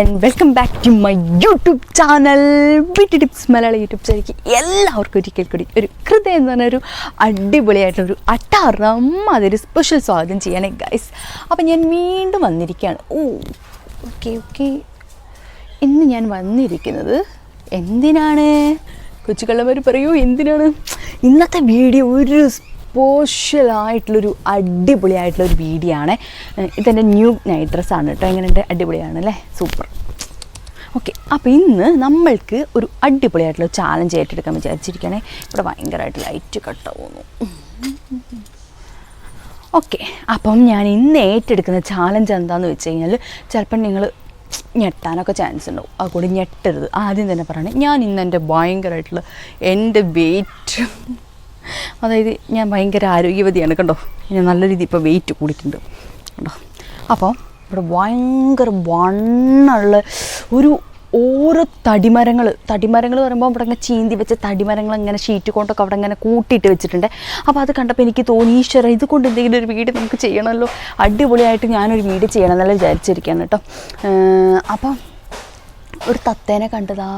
And welcome back to my YouTube channel beauty tips Malayala YouTube ചാനലിലേക്ക് എല്ലാവർക്കും ഒരിക്കൽ കൂടി ഒരു ഹൃദയം എന്ന് പറഞ്ഞ ഒരു അടിപൊളിയായിട്ടൊരു അട്ടാറം അതൊരു സ്പെഷ്യൽ സ്വാഗതം ചെയ്യണേ ഗൈസ് അപ്പം ഞാൻ വീണ്ടും വന്നിരിക്കുകയാണ്. ഓ ഓക്കെ ഓക്കെ ഇന്ന് ഞാൻ വന്നിരിക്കുന്നത് എന്തിനാണ്? കൊച്ചുകള്ളവർ പറയൂ എന്തിനാണ്? ഇന്നത്തെ വീഡിയോ ഒരു സ്പെഷ്യലായിട്ടുള്ളൊരു അടിപൊളിയായിട്ടുള്ളൊരു വീഡിയോ ആണ് ഇതെന്റെ ന്യൂ നൈറ്റ് ഡ്രസ്സാണ് കേട്ടോ. എങ്ങനെയുണ്ട് അടിപൊളിയാണ് അല്ലേ? സൂപ്പർ. ഓക്കെ അപ്പോൾ ഇന്ന് നമ്മൾക്ക് ഒരു അടിപൊളിയായിട്ടുള്ള ചാലഞ്ച് ഏറ്റെടുക്കാൻ വിചാരിച്ചിരിക്കുകയാണെ. ഇവിടെ ഭയങ്കരമായിട്ട് ലൈറ്റ് കട്ടാവുന്നു ഓക്കെ അപ്പം ഞാൻ ഇന്ന് ഏറ്റെടുക്കുന്ന ചാലഞ്ച് എന്താണെന്ന് വെച്ച് കഴിഞ്ഞാൽ ചിലപ്പം നിങ്ങൾ ഞെട്ടാനൊക്കെ ചാൻസ് ഉണ്ടാവും. അതുകൂടി ഞെട്ടരുത്. ആദ്യം തന്നെ പറയണേ ഞാൻ ഇന്ന് എന്റെ ഭയങ്കരമായിട്ടുള്ള എന്റെ വെയിറ്റ് അതായത് ഞാൻ ഭയങ്കര ആരോഗ്യവതിയാണ് കണ്ടോ? ഞാൻ നല്ല രീതിയിൽ ഇപ്പോൾ വെയിറ്റ് കൂടിയിട്ടുണ്ട്. കണ്ടോ? അപ്പോൾ ഇവിടെ ഭയങ്കര വണ്ണുള്ള ഒരു ഓരോ തടിമരങ്ങൾ തടിമരങ്ങൾ പറയുമ്പോൾ ഇവിടെ ഇങ്ങനെ ചീന്തി വെച്ച തടിമരങ്ങൾ ഇങ്ങനെ ഷീറ്റ് കൊണ്ടൊക്കെ അവിടെ ഇങ്ങനെ കൂട്ടിയിട്ട് വെച്ചിട്ടുണ്ട്. അപ്പോൾ അത് കണ്ടപ്പോൾ എനിക്ക് തോന്നി ഈശ്വര ഇതുകൊണ്ട് എന്തെങ്കിലും ഒരു വീട് നമുക്ക് ചെയ്യണമല്ലോ. അടിപൊളിയായിട്ട് ഞാനൊരു വീട് ചെയ്യണം എന്നല്ല വിചാരിച്ചിരിക്കുകയാണ് കേട്ടോ. അപ്പം ഒരു തത്തേനെ കണ്ടതാ.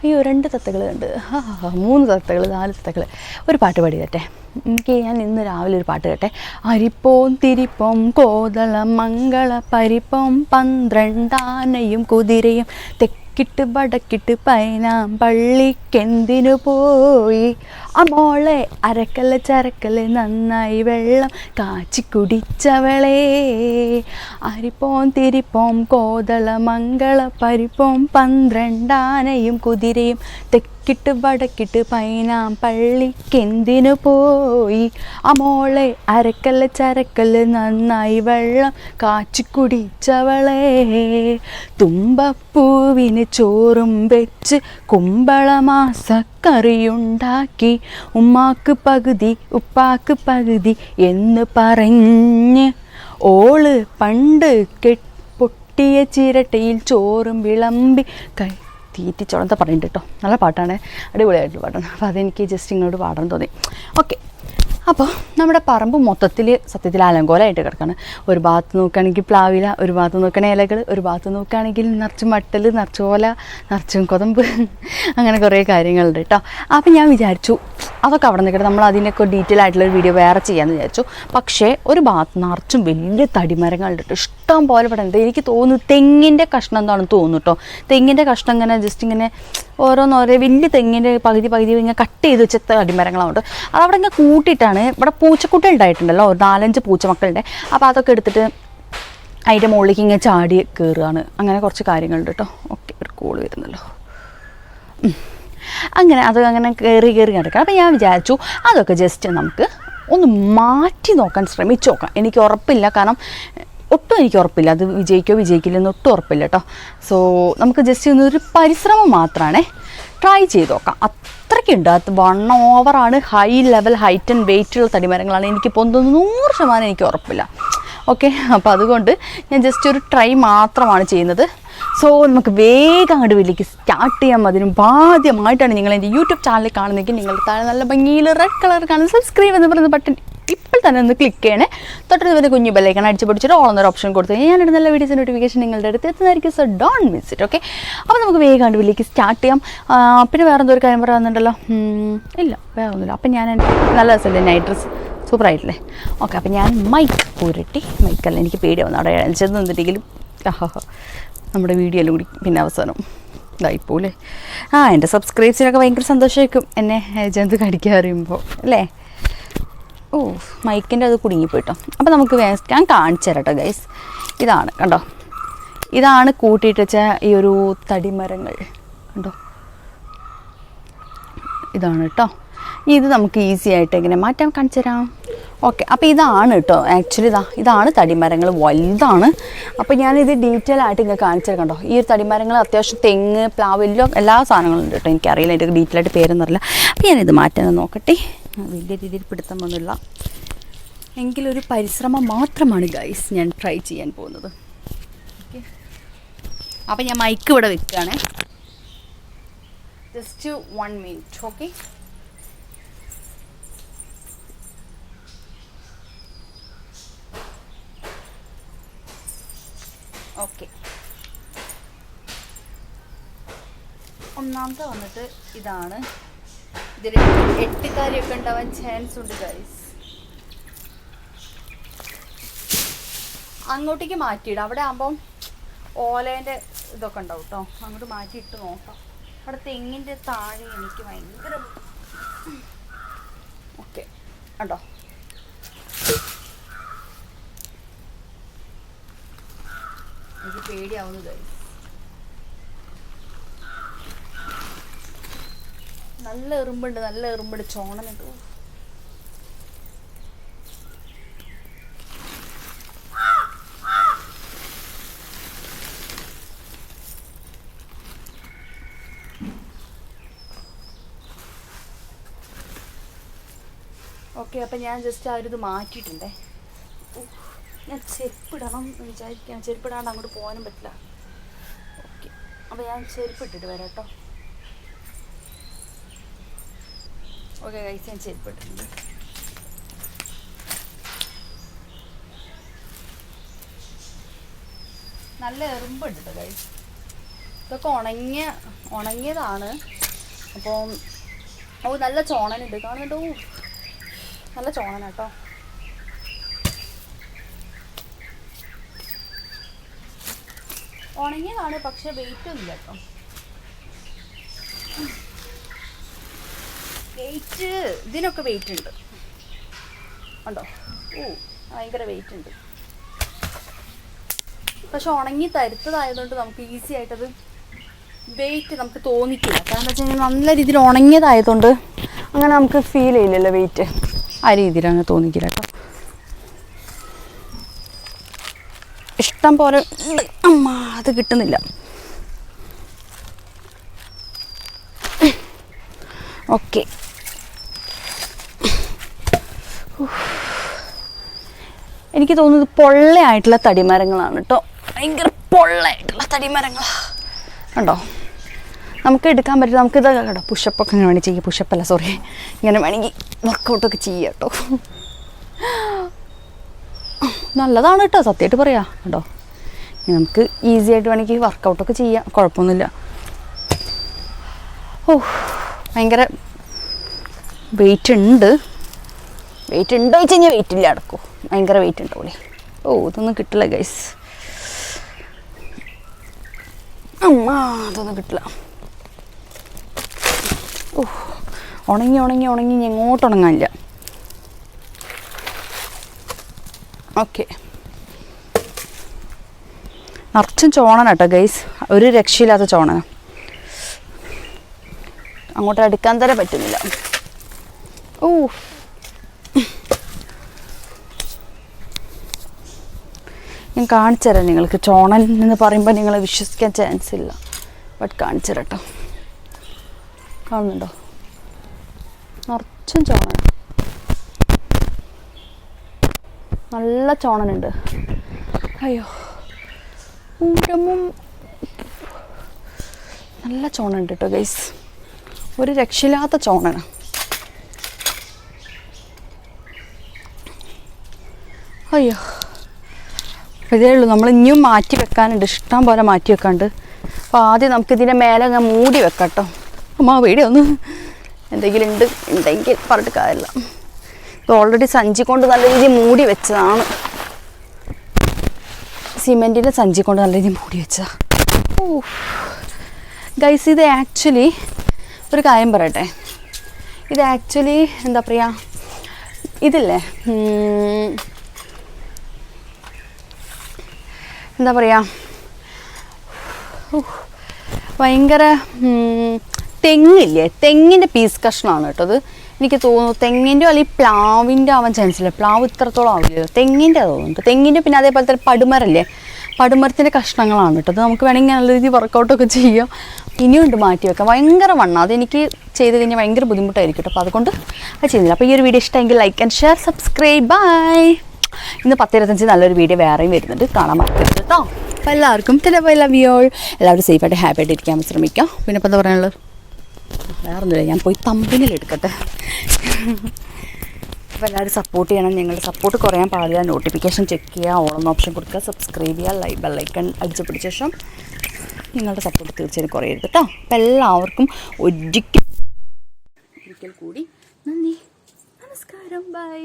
അയ്യോ രണ്ട് തത്തകൾ കണ്ട്. ആ മൂന്ന് തത്തകൾ നാല് തത്തകൾ ഒരു പാട്ട് പാടി കേട്ടെ എനിക്ക് ഞാൻ ഇന്ന് രാവിലെ ഒരു പാട്ട് കേട്ടെ. അരിപ്പോം തിരിപ്പോം കോതളം മംഗള പരിപ്പോം പന്ത്രണ്ടാനയും കുതിരയും തെക്കിട്ട് വടക്കിട്ട് പൈനാം പള്ളിക്കെന്തിനു പോയി? ആ മോളെ അരക്കല്ല ചരക്കൽ നന്നായി വെള്ളം കാച്ചി കുടിച്ചവളേ. അരിപ്പോം തിരിപ്പോം കോതള മംഗള പരിപ്പോം പന്ത്രണ്ടാനയും കുതിരയും തെക്കിട്ട് വടക്കിട്ട് പൈനാം പള്ളിക്കെന്തിനു പോയി? ആ മോളെ അരക്കല്ല് നന്നായി വെള്ളം കാച്ചി കുടിച്ചവളേ. തുമ്പപ്പൂവിന് ചോറും വെച്ച് കുമ്പളമാസക്കറിയുണ്ടാക്കി ഉമ്മാക്ക് പകുതി ഉപ്പാക്ക് പകുതി എന്ന് പറഞ്ഞ് ഓൾ പണ്ട് കെ പൊട്ടിയ ചിരട്ടയിൽ ചോറും വിളമ്പി കൈ തീറ്റിച്ചോളം എന്താ പറയുന്നുണ്ട് കേട്ടോ. നല്ല പാട്ടാണ്. അടിപൊളിയായിട്ടുള്ള പാട്ടാണ്. അപ്പോൾ അതെനിക്ക് ജസ്റ്റ് ഇങ്ങോട്ട് പാടാൻ തോന്നി. ഓക്കെ അപ്പോൾ നമ്മുടെ പറമ്പ് മൊത്തത്തിൽ സത്യത്തിൽ അലങ്കോലമായിട്ട് കിടക്കുകയാണ് ഒരു ഭാഗത്ത് നോക്കുകയാണെങ്കിൽ പ്ലാവില ഒരു ഭാഗത്ത് നോക്കുകയാണെങ്കിൽ ഇലകൾ ഒരു ഭാഗത്ത് നോക്കുകയാണെങ്കിൽ നിറച്ച് മട്ടൽ നിറച്ച് ഓല നിറച്ചും കൊതമ്പ് അങ്ങനെ കുറേ കാര്യങ്ങളുണ്ട് കേട്ടോ അപ്പോൾ ഞാൻ വിചാരിച്ചു അതൊക്കെ അവിടെ നിൽക്കട്ടെ നമ്മൾ അതിനൊക്കെ ഡീറ്റെയിൽ ആയിട്ടുള്ളൊരു വീഡിയോ വേറെ ചെയ്യാമെന്ന് വിചാരിച്ചു. പക്ഷേ ഒരു ഭാഗത്ത് നിറച്ചും വലിയ തടിമരങ്ങളുണ്ട് കേട്ടോ ഇഷ്ടം പോലെ പെടുന്നത് എനിക്ക് തോന്നുന്നു തെങ്ങിന്റെ കഷ്ണം എന്താണെന്ന് തോന്നുന്നു കേട്ടോ തെങ്ങിന്റെ കഷ്ണം ഇങ്ങനെ ജസ്റ്റ് ഇങ്ങനെ ഓരോന്നോരോ വലിയ തെങ്ങിന്റെ പകുതി പകുതി ഇങ്ങനെ കട്ട് ചെയ്ത് വെച്ച അടിമരങ്ങളുണ്ട് അതവിടെ ഇങ്ങനെ കൂട്ടിയിട്ടാണ് ഇവിടെ പൂച്ചക്കുട്ടി ഉണ്ടായിട്ടുണ്ടല്ലോ. നാലഞ്ച് പൂച്ചമക്കളുണ്ട്. അപ്പോൾ അതൊക്കെ എടുത്തിട്ട് അതിന്റെ മുകളിലേക്ക് ഇങ്ങനെ ചാടി കയറുകയാണ് അങ്ങനെ കുറച്ച് കാര്യങ്ങളുണ്ട് കേട്ടോ ഓക്കെ ഒരു കോൾ വരുന്നല്ലോ. അങ്ങനെ അത് അങ്ങനെ കയറി കയറി കിടക്കണം അപ്പോൾ ഞാൻ വിചാരിച്ചു അതൊക്കെ ജസ്റ്റ് നമുക്ക് ഒന്ന് മാറ്റി നോക്കാൻ ശ്രമിച്ചു നോക്കാം. എനിക്ക് ഉറപ്പില്ല. കാരണം ഒട്ടും എനിക്ക് ഉറപ്പില്ല. അത് വിജയിക്കോ വിജയിക്കില്ലെന്ന് ഒട്ടും ഉറപ്പില്ല കേട്ടോ സോ നമുക്ക് ജസ്റ്റ് ഒന്ന് ഒരു പരിശ്രമം മാത്രമാണേ ട്രൈ ചെയ്ത് നോക്കാം. അത്രയ്ക്കുണ്ട്. അത് വൺ ഓവറാണ് ഹൈ ലെവൽ ഹൈറ്റ് ആൻഡ് വെയിറ്റുള്ള തടിമരങ്ങളാണ് എനിക്കിപ്പോൾ ഒന്ന് നൂറ് ശതമാനം എനിക്ക് ഉറപ്പില്ല. ഓക്കെ അപ്പോൾ അതുകൊണ്ട് ഞാൻ ജസ്റ്റ് ഒരു ട്രൈ മാത്രമാണ് ചെയ്യുന്നത്. സോ നമുക്ക് വേഗം അങ്ങോട്ട് വീട്ടിലേക്ക് സ്റ്റാർട്ട് ചെയ്യാം. അതിനും ബാധ്യമായിട്ടാണ് നിങ്ങൾ എന്റെ യൂട്യൂബ് ചാനൽ കാണുന്നതെങ്കിൽ നിങ്ങൾ താഴെ നല്ല ഭംഗിയിൽ റെഡ് കളർ കാണുന്ന സബ്സ്ക്രൈബ് എന്ന് പറയുന്ന ബട്ടൺ ഇപ്പോൾ തന്നെ ഒന്ന് ക്ലിക്ക് ചെയ്യണേ. തൊട്ടടുത്ത് വരുന്ന കുഞ്ഞു ബെല്ലൈക്കൺ അടിച്ച് പിടിച്ചിട്ട് ഓൾ എന്നൊരു ഓപ്ഷൻ കൊടുത്തു കഴിഞ്ഞാൽ ഞാനിടുന്ന നല്ല വീഡിയോസ് നോട്ടിഫിക്കേഷൻ നിങ്ങളുടെ അടുത്ത് എത്തുന്നതായിരിക്കും. So don't miss it okay അപ്പോൾ നമുക്ക് വേഗം വീട്ടിലേക്ക് സ്റ്റാർട്ട് ചെയ്യാം. പിന്നെ വേറെ എന്തോ ഒരു കാര്യം പറയുന്നുണ്ടല്ലോ ഇല്ല വേറെ ഒന്നുമില്ല. അപ്പം ഞാൻ നല്ല രസമല്ലേ നൈറ്റ് ഡ്രസ്സ് സൂപ്പറായിട്ടില്ലേ ഓക്കെ അപ്പം ഞാൻ മൈക്ക് ഉരുട്ടി. മൈക്കല്ല എനിക്ക് പേടിയാവുന്നു. അവിടെ ചെന്ന് നിന്നിട്ടെങ്കിലും നമ്മുടെ വീഡിയോയിലും കൂടി പിന്നെ അവസാനം. ഇതായിപ്പോലെ ആ എന്റെ സബ്സ്ക്രൈബ്സിനൊക്കെ ഭയങ്കര സന്തോഷമായിരിക്കും. എന്നെ ജന്തു കടിക്കാൻ അറിയുമ്പോൾ അല്ലേ? ഓ മൈക്കിന്റെ അത് കുടുങ്ങിപ്പോയിട്ടോ. അപ്പോൾ നമുക്ക് ഞാൻ കാണിച്ചു തരാം ഗൈസ് ഇതാണ് കണ്ടോ? ഇതാണ് കൂട്ടിയിട്ട് വെച്ച ഈ ഒരു തടിമരങ്ങൾ. കണ്ടോ? ഇതാണ് കേട്ടോ ഇത് നമുക്ക് ഈസി ആയിട്ട് എങ്ങനെ മാറ്റാൻ കാണിച്ചു തരാം. ഓക്കെ അപ്പോൾ ഇതാണ് കേട്ടോ ആക്ച്വലി ഇതാ ഇതാണ് തടിമരങ്ങൾ. വലുതാണ്. അപ്പോൾ ഞാനിത് ഡീറ്റെയിൽ ആയിട്ട് ഇങ്ങനെ കാണിച്ചു കണ്ടോ? ഈ ഒരു തടിമരങ്ങൾ അത്യാവശ്യം തെങ്ങ് പ്ലാവ് എല്ലാം എല്ലാ സാധനങ്ങളും ഉണ്ട് കേട്ടോ എനിക്കറിയില്ല അതിന്റെ ഡീറ്റെയിൽ ആയിട്ട് പേരൊന്നും അറിയില്ല. അപ്പോൾ ഞാനിത് മാറ്റാൻ നോക്കട്ടെ. വലിയ രീതിയിൽ പിടുത്തം വന്നില്ല. എങ്കിലൊരു പരിശ്രമം മാത്രമാണ് ഗൈസ് ഞാൻ ട്രൈ ചെയ്യാൻ പോകുന്നത്. ഓക്കെ അപ്പോൾ ഞാൻ മൈക്ക് ഇവിടെ വെക്കുകയാണ്. Just one minute okay okay ഒന്നാമത്തെ വന്നിട്ട് ഇതാണ് ഇതിൽ എട്ട് കാര്യമൊക്കെ ഉണ്ടാവാൻ ചാൻസ് ഉണ്ട് ഗൈസ് അങ്ങോട്ടേക്ക് മാറ്റിയിടാം. അവിടെ ആകുമ്പം ഓലേന്റെ ഇതൊക്കെ ഉണ്ടാവും കേട്ടോ അങ്ങോട്ട് മാറ്റിയിട്ട് നോക്കാം. അവിടെ തെങ്ങിന്റെ താഴെ എനിക്ക് ഭയങ്കര ഓക്കെ. ഉണ്ടോ എനിക്ക് പേടിയാവുന്നു ഗൈസ് നല്ല എറുമ്പുണ്ട് നല്ല എറുമ്പുണ്ട്. ചോണ. ഓക്കെ അപ്പം ഞാൻ ജസ്റ്റ് ആ ഒരു ഇത് മാറ്റിയിട്ടുണ്ടേ. ഞാൻ ചെരുപ്പിടണം വിചാരിക്കാം ചെരുപ്പിടാണ്ട് അങ്ങോട്ട് പോകാനും പറ്റില്ല. ഓക്കെ അപ്പോൾ ഞാൻ ചെരുപ്പിട്ടിട്ട് വരാം കേട്ടോ. ഓക്കെ ഗൈസ് ഞാൻ ചെരുപ്പിട്ടിട്ടുണ്ട് നല്ല എറുമ്പുണ്ട് കേട്ടോ ഗൈസ് ഇതൊക്കെ ഉണങ്ങിയ ഉണങ്ങിയതാണ്. അപ്പോൾ ഓ നല്ല ചോണനുണ്ട്. കാണുന്നുണ്ടോ? നല്ല ചോണന കേട്ടോ ഉണങ്ങിയതാണ് പക്ഷെ വെയിറ്റ് ഒന്നും കേട്ടോ വെയിറ്റ് ഇതിനൊക്കെ വെയിറ്റ് ഉണ്ട്. ഉണ്ടോ ഓ ഭയങ്കര വെയിറ്റ് ഉണ്ട്. പക്ഷെ ഉണങ്ങി തരുത്തതായതുകൊണ്ട് നമുക്ക് ഈസി ആയിട്ടത് വെയിറ്റ് നമുക്ക് തോന്നിക്കില്ല. കാരണം വെച്ച് കഴിഞ്ഞാൽ നല്ല രീതിയിൽ ഉണങ്ങിയതായതുകൊണ്ട് അങ്ങനെ നമുക്ക് ഫീൽ ചെയ്യില്ലല്ലോ വെയിറ്റ് ആ രീതിയിൽ അങ്ങനെ തോന്നിക്കില്ല കേട്ടോ. ഇഷ്ടം പോലെ അമ്മ അത് കിട്ടുന്നില്ല. ഓക്കെ. എനിക്ക് തോന്നുന്നത് പൊള്ളയായിട്ടുള്ള തടിമരങ്ങളാണ് കേട്ടോ ഭയങ്കര പൊള്ളയായിട്ടുള്ള തടിമരങ്ങളാണ് കണ്ടോ? നമുക്ക് എടുക്കാൻ പറ്റും നമുക്ക് ഇതൊക്കെ കേട്ടോ പുഷപ്പൊക്കെ ഇങ്ങനെ വേണമെങ്കിൽ ചെയ്യാം. പുഷപ്പല്ല സോറി ഇങ്ങനെ വേണമെങ്കിൽ വർക്കൗട്ടൊക്കെ ചെയ്യാം കേട്ടോ നല്ലതാണ് കേട്ടോ സത്യമായിട്ട് പറയാം. കേട്ടോ നമുക്ക് ഈസി ആയിട്ട് വേണമെങ്കിൽ വർക്കൗട്ടൊക്കെ ചെയ്യാം. കുഴപ്പമൊന്നുമില്ല. ഓ ഭയങ്കര വെയിറ്റ് ഉണ്ട്. വെയിറ്റ് ഉണ്ടോ വെച്ച് കഴിഞ്ഞാൽ വെയിറ്റ് ഇല്ല അടക്കോ. ഭയങ്കര വെയിറ്റ് ഉണ്ടാവൂലേ ഓ ഇതൊന്നും കിട്ടില്ല ഗൈസ് അമ്മ അതൊന്നും കിട്ടില്ല. ഓ ഉണങ്ങി ഉണങ്ങി ഉണങ്ങി എങ്ങോട്ട് ഉണങ്ങാനില്ല. ഓക്കെ. നിറച്ചും ചോണന കേട്ടോ ഗൈസ് ഒരു രക്ഷയില്ലാത്ത ചോണന. അങ്ങോട്ട് അടുക്കാൻ തന്നെ പറ്റുന്നില്ല. ഓ ഞാൻ കാണിച്ചു തരാം നിങ്ങൾക്ക്. ചോണൻ എന്ന് പറയുമ്പോൾ നിങ്ങൾ വിശ്വസിക്കാൻ ചാൻസ് ഇല്ല. ബട്ട് കാണിച്ചു തരട്ടോ കാണുന്നുണ്ടോ? നിറച്ചും ചോണൻ. നല്ല ചോണനുണ്ട്. അയ്യോ. ഊരമും നല്ല ചോണുണ്ട് കേട്ടോ ഗൈസ് ഒരു രക്ഷയില്ലാത്ത ചോണന. അയ്യോ. ഇതേ ഉള്ളൂ. നമ്മൾ ഇനിയും മാറ്റി വെക്കാനുണ്ട്. ഇഷ്ടം പോലെ മാറ്റി വെക്കാണ്ട് അപ്പോൾ ആദ്യം നമുക്ക് ഇതിന്റെ മേലെ അങ്ങ് മൂടി വെക്കട്ടോ. കേട്ടോ അമ്മ വീഡിയോ ഒന്ന് എന്തെങ്കിലും ഉണ്ട്? ഉണ്ടെങ്കിൽ പറഞ്ഞിട്ട് കാര്യമില്ല. ഇത് ഓൾറെഡി സഞ്ചി കൊണ്ട് നല്ല രീതിയിൽ മൂടി വെച്ചതാണ്. സിമെന്റിന്റെ സഞ്ചി കൊണ്ട് നല്ല രീതിയിൽ മൂടി വെച്ചതാ. ഓ ഗൈസ് ഇത് ആക്ച്വലി ഒരു കാര്യം പറയട്ടെ. ഇത് ആക്ച്വലി എന്താ പറയുക ഇതില്ലേ? എന്താ പറയുക ഭയങ്കര തെങ്ങില്ലേ? തെങ്ങിന്റെ പീസ് കഷ്ണമാണ് കേട്ടോ അത്. എനിക്ക് തോന്നുന്നു തെങ്ങിന്റെ അല്ലെങ്കിൽ പ്ലാവിന്റെ ആവാൻ ചാൻസ് ഇല്ല. പ്ലാവ് ഇത്രത്തോളം ആവില്ലല്ലോ തെങ്ങിന്റെ തോന്നുന്നുണ്ട് തെങ്ങിന്റെ പിന്നെ അതേപോലെ തന്നെ പടുമരല്ലേ? പടുമരത്തിന്റെ കഷ്ണങ്ങളാണ് കേട്ടോ അത്. നമുക്ക് വേണമെങ്കിൽ നല്ല രീതിയിൽ വർക്കൗട്ടൊക്കെ ചെയ്യാം. ഇനിയുണ്ട് മാറ്റി വെക്കാം. ഭയങ്കര വണ്ണം. അതെനിക്ക് ചെയ്ത് കഴിഞ്ഞാൽ ഭയങ്കര ബുദ്ധിമുട്ടായിരിക്കും കേട്ടോ. അപ്പോൾ അതുകൊണ്ട് അത് ചെയ്യുന്നില്ല. അപ്പോൾ ഈ ഒരു വീഡിയോ ഇഷ്ടമെങ്കിൽ like and share subscribe bye ഇന്ന് പത്തിരുപത്തഞ്ച് നല്ലൊരു വീഡിയോ വേറെയും വരുന്നുണ്ട്. കാണാൻ മറക്കരുത് കേട്ടോ അപ്പോൾ എല്ലാവർക്കും ചിലപ്പോൾ ലവ് യു എല്ലാവരും സേഫായിട്ട് ഹാപ്പി ആയിട്ട് ഇരിക്കാൻ ശ്രമിക്കാം. പിന്നെ ഇപ്പോൾ എന്താ പറയാനുള്ളത്? വേറൊന്നുമില്ല ഞാൻ പോയി തമ്പിനിൽ എടുക്കട്ടെ. അപ്പോൾ എല്ലാവരും സപ്പോർട്ട് ചെയ്യണം. നിങ്ങളുടെ സപ്പോർട്ട് കുറയാൻ പാടില്ല. നോട്ടിഫിക്കേഷൻ ചെക്ക് ചെയ്യുക ഓൺ ഓപ്ഷൻ കൊടുക്കുക. സബ്സ്ക്രൈബ് ചെയ്യുക ലൈക്ക് ബെല്ലൈക്കൺ അടിച്ചു പിടിച്ച ശേഷം നിങ്ങളുടെ സപ്പോർട്ട് തീർച്ചയായും കുറയരുത് കേട്ടോ അപ്പം എല്ലാവർക്കും ഒരിക്കൽ ഒരിക്കൽ കൂടി നന്ദി. നമസ്കാരം. ബൈ